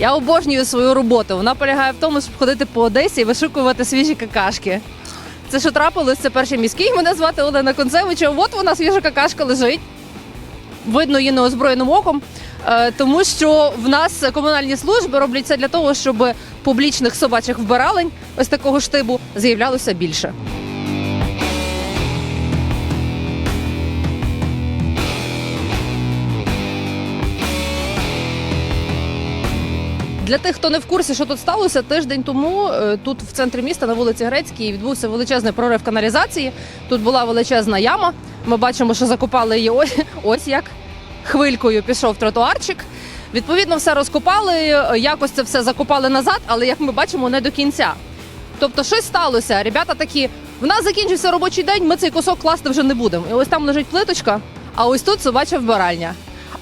Я обожнюю свою роботу. Вона полягає в тому, щоб ходити по Одесі і вишукувати свіжі какашки. Це що трапилось, це перший міський. Мене звати Олена Концевича. От вона свіжа какашка лежить. Видно її неозброєним оком, е, тому що в нас комунальні служби роблять це для того, щоб публічних собачих вбиралень ось такого штибу з'являлося більше. Для тих, хто не в курсі, що тут сталося, тиждень тому е, тут в центрі міста на вулиці Грецькій відбувся величезний прорив каналізації. Тут була величезна яма. Ми бачимо, що закопали її ось, ось як хвилькою пішов тротуарчик. Відповідно, все розкопали, якось це все закопали назад, але як ми бачимо, не до кінця. Тобто, щось сталося. Ребята такі: в нас закінчився робочий день, ми цей кусок класти вже не будемо. І ось там лежить плиточка, а ось тут собача вбиральня.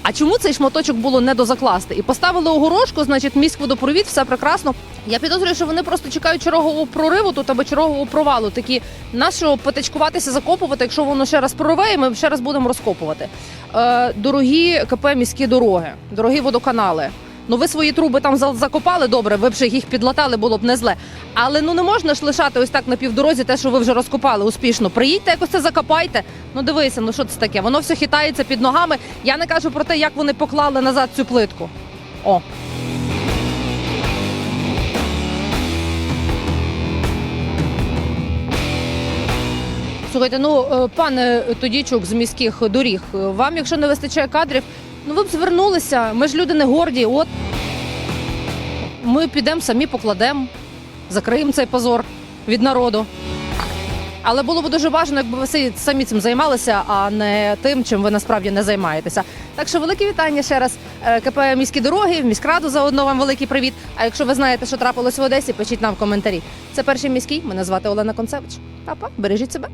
А чому цей шматочок було не дозакласти? І поставили огорошку, значить, міськводопровід, все прекрасно. Я підозрюю, що вони просто чекають чергового прориву тут або чергового провалу. Такі нащо потечкуватися, закопувати, якщо воно ще раз прорве, і ми ще раз будемо розкопувати. Е, дорогі КП міські дороги, дорогі водоканали. Ну, ви свої труби там закопали добре, ви б ще їх підлатали, було б не зле. Але ну не можна ж лишати ось так на півдорозі те, що ви вже розкопали успішно. Приїдьте, якось це закопайте. Ну дивися, ну що це таке? Воно все хитається під ногами. Я не кажу про те, як вони поклали назад цю плитку. О. Слухайте, ну е, пане Тодічук з міських доріг, е, вам, якщо не вистачає кадрів, ну ви б звернулися. Ми ж люди не горді. От ми підемо самі покладемо, закриємо цей позор від народу. Але було б дуже важливо, якби ви самі цим займалися, а не тим, чим ви насправді не займаєтеся. Так що велике вітання ще раз е, КП міські дороги, в міськраду заодно вам великий привіт. А якщо ви знаєте, що трапилось в Одесі, пишіть нам в коментарі. Це перший міський. Мене звати Олена Концевич. Папа, бережіть себе.